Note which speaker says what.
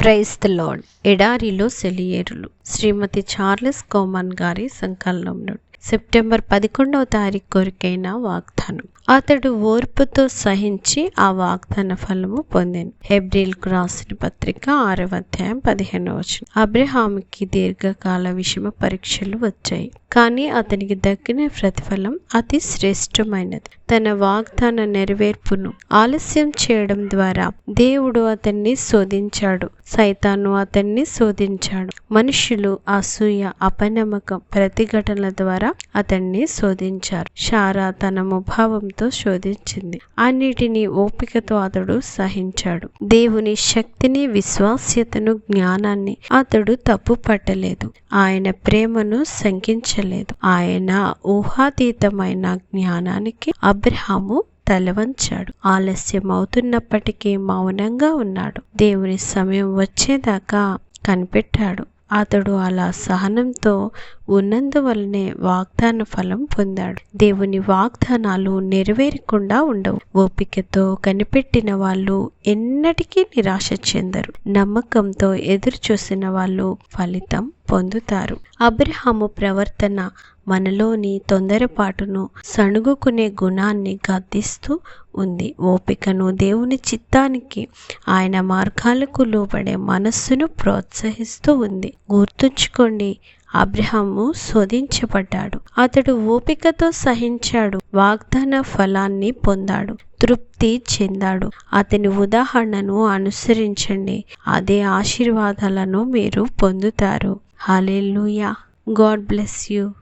Speaker 1: Price the lord. ఎడారిలో సెలియేరులు. శ్రీమతి Charles common గారి సంకలనం నుండి సెప్టెంబర్ పదకొండవ తారీఖు కొరికైన వాగ్దానం. అతడు ఓర్పుతో సహించి ఆ వాగ్దాన ఫలము పొందాను. హెబ్రిల్కు రాసిన పత్రిక ఆరవ అధ్యాయం పదిహేను వచనం. అబ్రహాముకి దీర్ఘకాల విషమ పరీక్షలు వచ్చాయి. కానీ అతనికి దక్కిన ప్రతిఫలం అతి శ్రేష్టమైనది. తన వాగ్దాన నెరవేర్పును ఆలస్యం చేయడం ద్వారా దేవుడు అతన్ని శోధించాడు. సైతాను అతన్ని శోధించాడు. మనుషులు అసూయ అపనమ్మకం ప్రతిఘటనల ద్వారా అతన్ని శోధించారు. షారా తన ముభావంతో శోధించింది. అన్నిటినీ ఓపికతో అతడు సహించాడు. దేవుని శక్తిని విశ్వాస్యతను జ్ఞానాన్ని అతడు తప్పు పట్టలేదు. ఆయన ప్రేమను శంకించలేదు. ఆయన ఊహాతీతమైన జ్ఞానానికి అబ్రహాము తలవంచాడు. ఆలస్యం అవుతున్నప్పటికీ మౌనంగా ఉన్నాడు. దేవుని సమయం వచ్చేదాకా కనిపెట్టాడు. అతడు అలా సహనంతో ఉన్నందువలనే వాగ్దాన ఫలం పొందాడు. దేవుని వాగ్దానాలు నెరవేరకుండా ఉండవు. ఓపికతో కనిపెట్టిన వాళ్ళు ఎన్నటికీ నిరాశ చెందరు. నమ్మకంతో ఎదురు చూసిన వాళ్ళు ఫలితం పొందుతారు. అబ్రహాము ప్రవర్తన మనలోని తొందరపాటును సణుగుకునే గుణాన్ని గద్దిస్తూ ఉంది. ఓపికను దేవుని చిత్తానికి ఆయన మార్గాలకు లోబడే మనస్సును ప్రోత్సహిస్తూ ఉంది. గుర్తుంచుకోండి అబ్రహాము శోధించబడ్డాడు. అతడు ఓపికతో సహించాడు వాగ్దాన ఫలాన్ని పొందాడు తృప్తి చెందాడు. అతని ఉదాహరణను అనుసరించండి అదే ఆశీర్వాదాలను మీరు పొందుతారు. Hallelujah. God bless you.